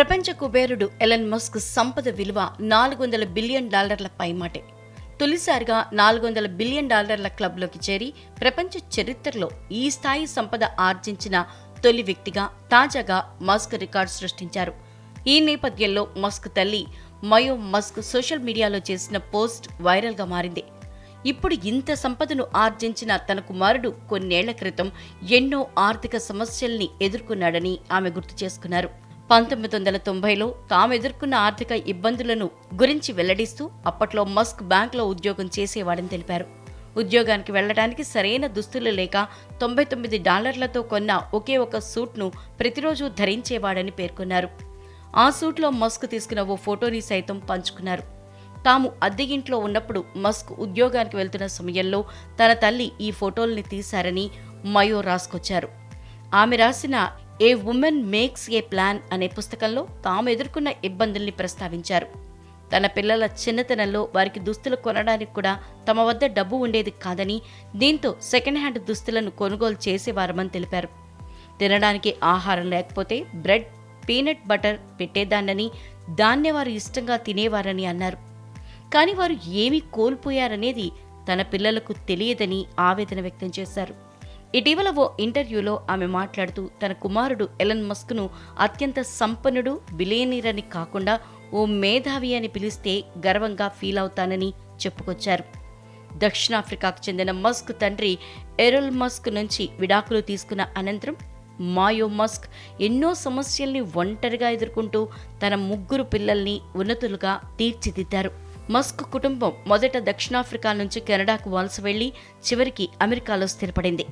ప్రపంచ కుబేరుడు Elon Musk సంపద విలువ నాలుగు వందల బిలియన్ డాలర్ల పైమాటే. తొలిసారిగా నాలుగు వందల బిలియన్ డాలర్ల క్లబ్లోకి చేరి ప్రపంచ చరిత్రలో ఈ స్థాయి సంపద ఆర్జించిన తొలి వ్యక్తిగా తాజాగా మస్క్ రికార్డు సృష్టించారు. ఈ నేపథ్యంలో మస్క్ తల్లి మయో మస్క్ సోషల్ మీడియాలో చేసిన పోస్ట్ వైరల్గా మారింది. ఇప్పుడు ఇంత సంపదను ఆర్జించిన తన కుమారుడు కొన్నేళ్ళ క్రితం ఎన్నో ఆర్థిక సమస్యల్ని ఎదుర్కొన్నాడని ఆమె గుర్తు చేసుకున్నారు. పంతొమ్మిది వందల తొంభైలో తాము ఎదుర్కొన్న ఆర్థిక ఇబ్బందులను గురించి వెల్లడిస్తూ అప్పట్లో మస్క్ బ్యాంకులో ఉద్యోగం చేసేవాడని తెలిపారు. ఉద్యోగానికి వెళ్ళడానికి సరైన దుస్తులు లేక తొంభై తొమ్మిది డాలర్లతో కొన్న ఒకే ఒక సూట్ను ప్రతిరోజు ధరించేవాడని పేర్కొన్నారు. ఆ సూట్లో మస్క్ తీసుకున్న ఓ ఫోటోని సైతం పంచుకున్నారు. తాము అద్దె ఇంట్లో ఉన్నప్పుడు మస్క్ ఉద్యోగానికి వెళ్తున్న సమయంలో తన తల్లి ఈ ఫోటోల్ని తీశారని మయో రాసుకొచ్చారు. ఆమె రాసిన a woman makes a plan అనే పుస్తకంలో తాము ఎదుర్కొన్న ఇబ్బందుల్ని ప్రస్తావించారు. తన పిల్లల చిన్నతనంలో వారికి దుస్తులు కొనడానికి కూడా తమ వద్ద డబ్బు ఉండేది కాదని దీంతో సెకండ్ హ్యాండ్ దుస్తులను కొనుగోలు చేసేవారమని తెలిపారు. తినడానికి ఆహారం లేకపోతే బ్రెడ్ పీనట్ బటర్ పెట్టేదాన్నని దాన్నే వారు ఇష్టంగా తినేవారని అన్నారు. కానీ వారు ఏమి కోల్పోయారనేది తన పిల్లలకు తెలియదని ఆవేదన వ్యక్తం చేశారు. ఇటీవల ఓ ఇంటర్వ్యూలో ఆమె మాట్లాడుతూ తన కుమారుడు ఎలన్ మస్క్ను అత్యంత సంపన్నుడు బిలియనీర్ అని కాకుండా ఓ మేధావి అని పిలిస్తే గర్వంగా ఫీల్ అవుతానని చెప్పుకొచ్చారు. దక్షిణాఫ్రికాకు చెందిన మస్క్ తండ్రి ఎరోల్ మస్క్ నుంచి విడాకులు తీసుకున్న అనంతరం మాయో మస్క్ ఎన్నో సమస్యల్ని ఒంటరిగా ఎదుర్కొంటూ తన ముగ్గురు పిల్లల్ని ఉన్నతులుగా తీర్చిదిద్దారు. మస్క్ కుటుంబం మొదట దక్షిణాఫ్రికా నుంచి కెనడాకు వలస వెళ్ళి చివరికి అమెరికాలో స్థిరపడింది.